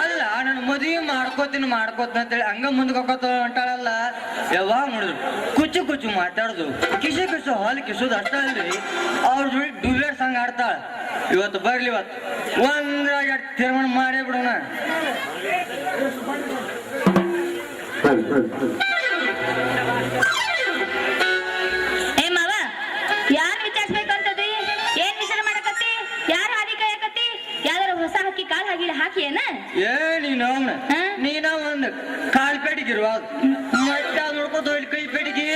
ಅಲ್ಲ ನನ್ನ ಮದುವೆ ಮಾಡ್ಕೋತೀನಿ ಮಾಡ್ಕೋತೀನಿ ಅಂತೇಳಿ ಹಂಗ ಮುಂದ್ಕೋತ ಹೊಂಟಾಳಲ್ಲ. ಯಾವಾಗ ನೋಡಿದ್ರು, ಕುಚ್ಚು ಕುಚ್ಚು ಮಾತಾಡುದು, ಕಿಸು ಕಿಸು, ಹಾಲ್ ಕಿಸೋದು ಅಷ್ಟ ಅಲ್ರಿ ಅವ್ರ ಜೋಡಿ ಡುವೇಟ್ ಸಂಗ ಆಡ್ತಾಳ ಇವತ್ತು ಬರ್ಲಿ ಇವತ್ತು. ಒಂದ್ರಾಗ ತೀರ್ಮಾನ ಮಾಡೇ ಬಿಡೋಣ. ಏ ಏ ನೀನು ಅವನ? ನೀನ ಒಂದು ಕಾಲ್ ಪೆಟ್ಟಿಗಿರುವ ಮತ್ತೆ ನೋಡ್ಕೋತ ಹೋಗ್ಲಿ ಕೈ ಪೆಟ್ಟಿಗೆ.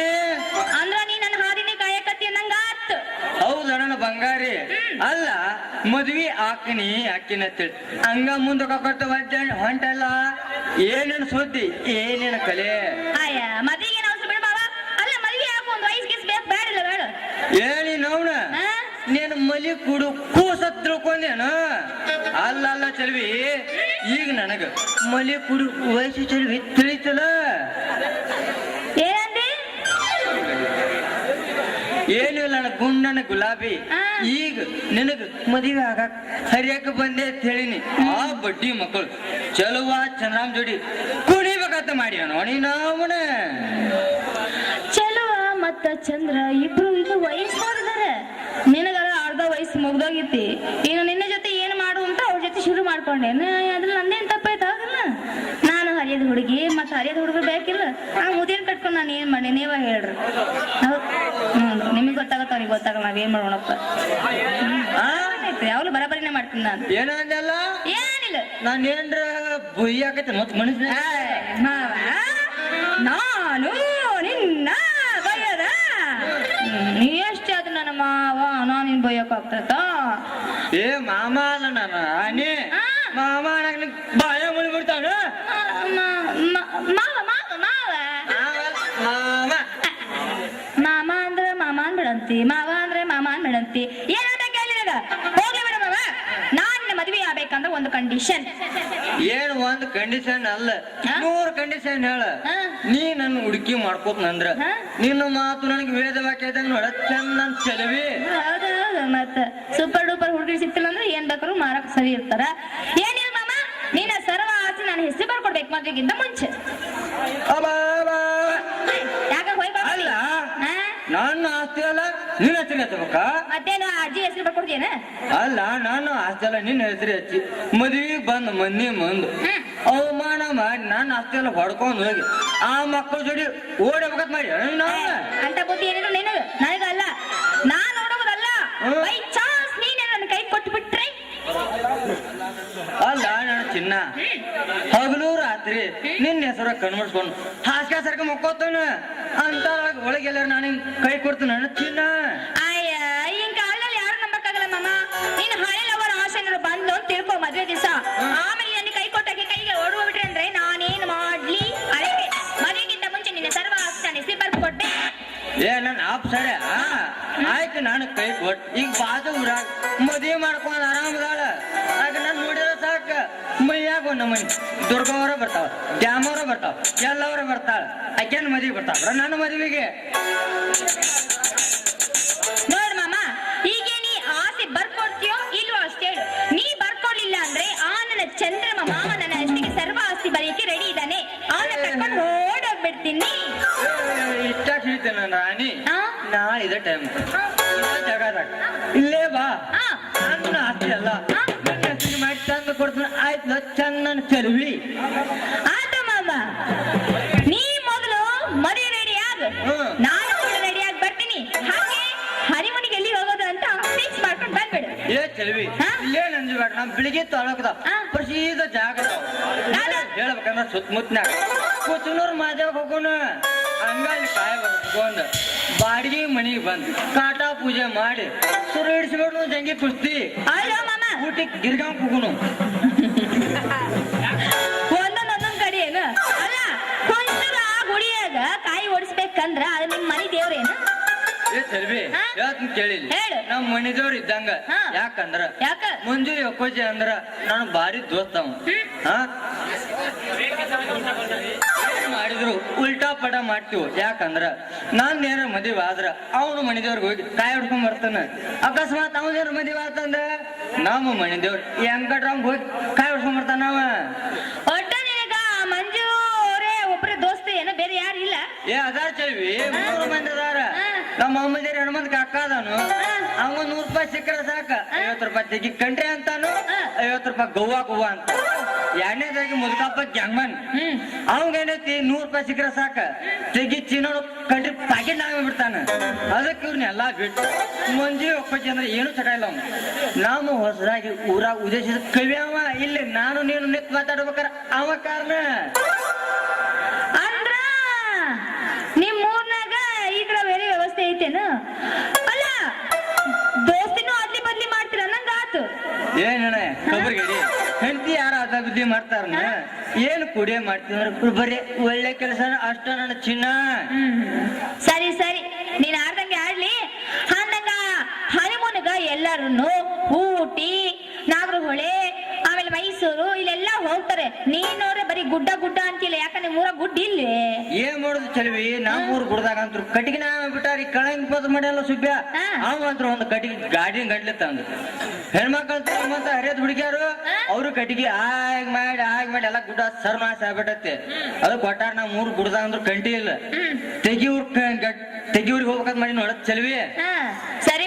ಅಂದ್ರ ನೀ ನನ್ನ ಹಾದಿನೇ ಕಾಯಕತ್ತಿ ಅನ್ನಂಗ ಆತ್. ಹೌದ ನನ್ನ ಬಂಗಾರಿ. ಅಲ್ಲ ಮದ್ವಿ ಹಾಕಿನಿ ಹಾಕಿನ ಅಂತೇಳಿ. ಹಂಗ ಮುಂದಕ್ಕೆ ಹಾಕೊತ ಹೊಂಟಲ್ಲ. ಏನೇನು ಸುದ್ದಿ ಏನೇನು ಕಲೆ? ಅಯ್ಯ ಮದ್ವಿಗೆ ನಾವು ಬಿಡ ಮಾವ ಅಲ್ಲ ಮದ್ವೆ ಆಗು ಒಂದು ವಯಸ್ಸು ಗಿಸ್ ಬೇಕು ಬೇಡ. ಹೇಳಿ ನವ್ನ ನೀನು ಮಲಿ ಕುಡು ಕೂಸ ತಿಳ್ಕೊಂಡೇನು? ಅಲ್ಲ ಅಲ್ಲ ಚಲ್ವಿ. ಈಗ ನನಗ ಮಲೆ ಕುಡು ವಯಸ್ಸು ಚಲ್ವಿ ತಿಳಿತಲ್ಲ? ಏನಂದಿ? ಏನಿಲ್ಲ ನನ್ನ ಗುಂಡನ ಗುಲಾಬಿ. ಈಗ ನಿನಗ ಮದುವೆ ಆಗ ಹರಿಯಕ ಬಂದೆ ಅಂತ ಹೇಳಿನಿ. ಆ ಬಡ್ಡಿ ಮಕ್ಕಳು ಚಲುವ ಚಂದ್ರಾಮ್ ಜೋಡಿ ಕುಣಿಬೇಕಂತ ಮಾಡಿ ನೋಡಿ ನಾವನ. ಚಲುವ ಮತ್ತ ಚಂದ್ರ ಇಬ್ರು ಇದು ವಯಸ್ಸು ಮಾಡಿದಾರೆ ನಿನಗರ ಅರ್ಧ ವಯಸ್ಸು ಮುಗ್ದೋಗಿತಿ. ಇನ್ನು ನಿನ್ನ ಜೊತೆ ಏನು ಮಾಡು ಅಂತ ಅವ್ರ ಜೊತೆ ಶುರು ಮಾಡ್ಕೊಂಡೇನ ಅದ್ರಲ್ಲಿ ನಂದೇನ್ ತಪ್ಪಾಯ್ತು? ಆಗಲ್ಲ. ನಾನು ಹರಿಯದ ಹುಡುಗಿ ಮತ್ತೆ ಹರಿಯದ ಹುಡುಗ ಬೇಕಿಲ್ಲ. ಆ ಮುದಿಯನ್ ಕಟ್ಕೊಂಡು ನಾನು ಏನ್ ಮಾಡಿ ನೀವ ಹೇಳ್ರಿ. ಹೌದು. ನಿಮಗೆ ಗೊತ್ತಾಗತ್ತ ಅವ್ನಿಗೆ ಗೊತ್ತಾಗಲ್ಲ ನಾವೇನ್ ಮಾಡೋಣಪ್ಪ? ಆ? ಯಾವಾಗಲೂ ಬರಾಬರಿನೇ ಮಾಡ್ತೀನಿ ನಾನು. ಏನಲ್ಲ ಏನಿಲ್ಲ. ನಾನು ಏನ್ರ ಬುಯ್ಯಿ ಆಗತ್ತೆ ಮತ್ ಮನುಷ್ಯ ನಾನು ನಿನ್ನ ಬಯ್ಯದ ನೀ ಎಷ್ಟೇ ಅದು ನನ್ನ ಮಾವ? ನಾನು ನಿನ್ ಬಯ್ಯಕ್ ಆಗ್ತದ ಏ ಮಾಮ ಅಲ್ಲ ನಾನು. ಆ. ಮಾಮ ನನಗೆ ಬಾಯ ಮುಳ್ಬಿಡ್ತಾನ ಮಾವ ಮಾವ ಮಾವ. ಮಾಮ ಮಾಮ ಅಂದ್ರೆ ಮಾಮ ಅನ್ಬಿಡಂತಿ ಮಾವ ಅಂದ್ರೆ ಮಾಮ ಅನ್ಬಿಡಂತಿ ಏನಾಗ್ಬೇಕು ಹೇಳಿ ನಿನಗ ಹೋಗ್ಲಿ ಬಿಡ ಮಾವ ನಾನ್ ಮದ್ವೆ ಆಗ್ಬೇಕಂದ್ರೆ ಒಂದು ಕಂಡೀಷನ್ ಏನ್ ಒಂದ್ ಕಂಡೀಷನ್ ಅಲ್ಲ? ನೂರ್ ಕಂಡೀಷನ್ ಹೇಳ. ನೀ ನನ್ನ ಹುಡುಕಿ ಮಾಡ್ಕೋತನಂದ್ರ ನಂದ್ರ. ನಿನ್ನ ಮಾತು ನನಗೆ ವೇದ ವಾಕ್ಯ ಇದ್ದಂಗ ನೋಡ. ಚಂದ ಚೆಲವಿ. ಹೌದು ಹೌದು. ಮತ್ತ ಸೂಪರ್ ಡೂಪರ್ ಹುಡುಗಿ ಸಿಕ್ತಿಲ್ಲ ಅಂದ್ರೆ ಏನ್ ಬೇಕಾದ್ರು ಮಾರಕ್ ಸರಿ ಇರ್ತಾರ. ಏನಿಲ್ಲ ಮಾಮ? ನೀನ ಸರ್ವ ಆಸೆ ನಾನು ಹೆಸರು ಬರ್ಕೊಡ್ಬೇಕು ಮದ್ವೆಗಿಂತ ಮುಂಚೆ. ಯಾಕ ಅಲ್ಲ ನನ್ನ ಆಸ್ತಿ ಅಲ್ಲ ನಿನ್ನ ಹೆಸರು ಹಚ್ಚಬೇಕಾ ಮತ್ತೇನು ಅಜ್ಜಿ ಹೆಸರು ಬರ್ಕೊಡ್ತೀನ ಅಲ್ಲ ನಾನು ಆಸ್ತಿ ಅಲ್ಲ ನಿನ್ನ ಹೆಸರು ಹಚ್ಚಿ. ಮದ್ವಿಗೆ ಬಂದ್ ಮಂದಿ ಮುಂದ್ ಅವಮಾನ ಮಾಡಿ ನನ್ನ ಆಸ್ತಿ ಎಲ್ಲ ಹೊಡ್ಕೊಂಡ್ ಹೋಗಿ ಆ ಮಕ್ಕಳ ಜೋಡಿ ಓಡಬೇಕಂತ ಮಾಡಿ. ನಿನ್ನ ಹೆಸರ ಕಣ್ಮಡ್ಸ್ಕೊಂಡು ಹಾಸ್ಯ ಸರ್ಕ ಮುಕ್ಕೋತಾನ. ಅಂತ ಒಳಗೆಲ್ಲ ನಾನು ಕೈ ಕೊಡ್ತೀನಿ ನನ್ನ ಚಿನ್ನ. ಅಯ್ಯ ಈಗ ಕಾಲದಲ್ಲಿ ಯಾರು ನಂಬಕ್ಕಾಗಲ್ಲ ಮಾಮ? ನೀನು ಹಳೆ ಲವರ್ ಆಸೆ ಏನಾದ್ರು ಬಂದು ಅಂತ ತಿಳ್ಕೊ ಮದ್ವೆ ದಿವಸ. ಆಮೇಲೆ ನನಗೆ ಕೈ ಕೊಟ್ಟಾಗೆ ಕೈಗೆ ಓಡುವ ಬಿಟ್ರೆ ಅಂದ್ರೆ ನಾನೇನ್ ಮಾಡ್ಲಿ? ಅದಕ್ಕೆ ಮದುವೆಗಿಂತ ಮುಂಚೆ ನಿನ್ನ ಸರ್ವ ಆಸ್ತಿ ನಾನು ಕೊಟ್ಟೆ ಏ ನನ್ನ ಆಪ್ ಸರಿ ಆಯ್ತು ನಾನು ಕೈ ಕೊಟ್ಟು ಈಗ ಬಾಜು ಊರಾಗ ಮದುವೆ ಮಾಡ್ಕೊಂಡು ಆರಾಮದಾಳ ಮೈ ದುರ್ಗವರ ಬರ್ತಾವ ಡ್ಯಾಮವರ ಬರ್ತಾವ ಎಲ್ಲವರ ಬರ್ತಾಳ. ಅಕ್ಕನ ಮದುವೆ ಬರ್ತಾವ ನನ್ನ ಮದುವೆಗೆ. ನೋಡ್ ಮಾಮ ಈಗ ನೀ ಆಸೆ ಬರ್ಕೊಡ್ತೀಯೋ ಇಲ್ವೋ ಅಷ್ಟೇ ನೀ ಬರ್ಕೊಡ್ಲಿಲ್ಲ ಅಂದ್ರೆ ಆ ನನ್ನ ಚಂದ್ರಮ ಮಾಮ ನನ್ನ ಸರ್ವ ಆಸ್ತಿ ಬರೆಯಕ್ಕೆ ರೆಡಿ ಇದ್ದಾನೆ. ಅವನ ಕರ್ಕೊಂಡು ಓಡೋಗ್ಬಿಡ್ತೀನಿ ಇಷ್ಟ ಹಿಡಿತೇನೆ ನನ್ನ ರಾಣಿ. ನಾಳೆ ಇದೇ ಟೈಮ್ ಜಗದಾಗ ಇಲ್ಲೇ ಬಾ. ಹಾ. ನನ್ನ ಆಸ್ತಿ ಅಲ್ಲ. ಹೆಸರಿಗೆ ಮಾಡಿ ಚಂದ ಕೊಡ್ತೀನಿ. ಆಯ್ತು ಚಂದ ಚೆಲುವಿ ಆತ ಮಾಮ? ನೀ ಮೊದಲು ಮದುವೆ ರೆಡಿ ಆಗ. ನಾನು ಕೂಡ ರೆಡಿ ಆಗಿ ಬರ್ತೀನಿ. ಹಾಗೆ ಹರಿಮನಿಗೆ ಎಲ್ಲಿ ಹೋಗೋದು ಅಂತ ಫಿಕ್ಸ್ ಮಾಡ್ಕೊಂಡು ಬಂದ್ಬಿಡು. ಏ ಚೆಲುವಿ ಹಾ? ಇಲ್ಲೇ ನಂಜಬೇಡ ನಮ್ ಬೆಳಿಗ್ಗೆ ತೊಳಕದ. ಪ್ರಸಿದ್ಧ ಪ್ರಸೀದ ಜಾಗ ಹೇಳ್ಬೇಕಂದ್ರೆ ಸುತ್ತಮುತ್ತನ್ಯಾಗ. ಕುಚನೂರ್ ಮಾದೇವ್ ಹೋಗೋಣ. ಹಂಗಾಗಿ ಕಾಯ ಬರ್ಕೊಂಡ್ ಬಾಡಿಗೆ ಮನೆಗೆ ಬಂದು ಕಾಟಾ ಪೂಜೆ ಮಾಡಿ ಸುರು ಹಿಡಿಸ್ಬಿಡು ಜಂಗಿ ಕುಸ್ತಿ. ಅಯ್ಯೋ ಊಟಕ್ಕೆ ಗಿರ್ಗಾಂಗ್ ಹೋಗೋಣ ಒಂದೊಂದ್ ಒಂದೊಂದ್ ಕಡೆ ಏನು? ಅಲ್ಲ ಆ ಗುಡಿಯಾಗ ಕಾಯಿ ಓಡಿಸ್ಬೇಕಂದ್ರ ಅದು ನಿಮ್ ಮನಿ ದೇವ್ರೇನು? ಏ ಚೆಲುವಿ ಹಾ? ಹೇಳ್ತೀನಿ ಕೇಳಿಲ್ಲ ಹೇಳು. ನಮ್ ಮನಿದೇವ್ರ ಇದ್ದಂಗ. ಹಾ. ಯಾಕಂದ್ರ? ಯಾಕ? ಮಂಜು ಯಕೋಜಿ ಅಂದ್ರ ನಾನು ಭಾರಿ ದೋಸ್ತ ಅವ. ಹಾ? ಮಾಡಿ ಮಾಡಿದ್ರು? ಉಲ್ಟಾ ಪಟ ಮಾಡ್ತೀವಿ. ಯಾಕಂದ್ರ ನಾನ್ ನೇರ ಮದುವೆ ಆದ್ರ ಅವನು ಮನಿದೇವ್ರಿಗೆ ಹೋಗಿ ಕಾಯಿ ಹೊಡ್ಕೊಂಡ್ ಬರ್ತಾನ. ಅಕಸ್ಮಾತ್ ಅವನೇನ ಮದುವೆ ಆತಂದ್ರ ನಮ್ಮ ಮಣಿದೇವ್ರು. ಹೆಂಗಡ್ರಂಗ್ ಹೋಗಿ ಕಾಯಿ ಹಿಡ್ಕೊಂಡ್ ಬರ್ತಾನ ನಾವ? ಒಟ್ಟ ನಿನಗ ಮಂಜು ಅವರೇ ಒಬ್ರೇ ದೋಸ್ತ ಏನ ಬೇರೆ ಯಾರು ಇಲ್ಲ? ಏ ಅದಾರ ಚೆಲ್ವಿ ಮೂರು ಮಂದಿ ಅದಾರ. ನಮ್ಮ ಅಮ್ಮದೇರಿ ಹೆಣ್ಮಂದ್ ಅಕ್ಕ ಅದಾನು. ಅವ ನೂರ್ ರೂಪಾಯಿ ಸಿಕ್ಕರೆ ಸಾಕ. ಐವತ್ತು ರೂಪಾಯಿ ತೆಗಿ ಕಂಡ್ರೆ ಅಂತಾನು. ಐವತ್ತು ರೂಪಾಯಿ ಗೌವಾ ಗೋವಾ ಅಂತ ಎರಡನೇದಾಗಿ ಮುದುಕಪ್ಪ ಜಂಗಮನ್. ಹ್ಮ್. ಅವಂಗ ಏನೈತಿ ನೂರ್ ರೂಪಾಯಿ ಸಿಕ್ಕರೆ ಸಾಕ. ತೆಗಿ ಚಿನ್ನೋಡು ಕಂಡ್ರಿ ಪ್ಯಾಕೆಟ್ ನಾವೇ ಬಿಡ್ತಾನ. ಅದಕ್ಕೆ ಇವ್ರನ್ನ ಎಲ್ಲಾ ಬಿಟ್ಟು ಮಂಜಿ ಒಪ್ಪಜ್ಜಿ ಅಂದ್ರೆ ಏನು ಚಟ ಇಲ್ಲ ಅವ್ನು. ನಾವು ಹೊಸದಾಗಿ ಊರಾಗ ಉದ್ದೇಶ ಕವಿ ಅವ. ಇಲ್ಲಿ ನಾನು ನೀನು ನಿತ್ ಮಾತಾಡ್ಬೇಕಾರ ಅವ ಕಾರಣ. ಬುದ್ಧಿ ಮಾಡ್ತಾರ ಏನ್ ಕುಡಿಯ ಮಾಡ್ತೀವಿ ಬರೀ ಒಳ್ಳೆ ಕೆಲಸ ಅಷ್ಟ ನನ್ನ ಚಿನ್ನ. ಸರಿ ಸರಿ. ನೀನ್ ಆಡ್ದಂಗೆ ಆಡ್ಲಿ. ಅಂದಂಗ ಹನಿಮೂನ್ಗ ಎಲ್ಲಾರು ಊಟಿ, ನಾಗರಹೊಳೆ ಮೈಸೂರು ಇಲ್ಲೆಲ್ಲ ಹೋಗ್ತಾರೆ. ನೀನವ್ರೆ ಬರೀ ಗುಡ್ಡ ಗುಡ್ಡ ಅಂತಿಲ್ಲ ಯಾಕಂದ್ರೆ ಮೂರ ಊರಾಗ ಗುಡ್ಡ ಇಲ್ವೇ ಏನ್ ಮಾಡುದು ಚಲವಿ? ನಮ್ಮೂರ್ ಗುಡ್ದಾಗ ಅಂತೂ ಕಟ್ಟಿಗೆ ನಾವ ಬಿಟ್ಟಾರಿ ಕಳಂಗ್ ಪದ ಮಾಡ್ಯಲ್ಲ ಸುಬ್ಯ? ಹಾ. ಅವ ಒಂದು ಕಟ್ಟಿಗೆ ಗಾಡಿ ಗಂಟ್ಲಿತ್ತ ತಂದು. ಹೆಣ್ಮಕ್ಳು ಹರಿಯದ್ ಹುಡುಗಿಯಾರು. ಅವ್ರು ಕಟ್ಟಿಗೆ ಆಗ್ ಮಾಡಿ ಆಗ್ ಮಾಡಿ ಎಲ್ಲ ಗುಡ್ಡ ಸರ್ನಾಶ ಆಗ್ಬಿಟ್ಟೈತೆ. ಅದು ಕೊಟ್ಟಾರ ನಾ ಮೂರ್ ಗುಡ್ದಾಗ ಅಂದ್ರು ಕಂಟಿ ಇಲ್ಲ. ತೆಗಿವ್ರ ತೆಗಿವ್ರಿಗೆ ಹೋಗ್ಬೇಕಂತ ಮಾಡಿ ನೋಡತ್ ಚಲವಿ? ಹಾ. ಸರಿ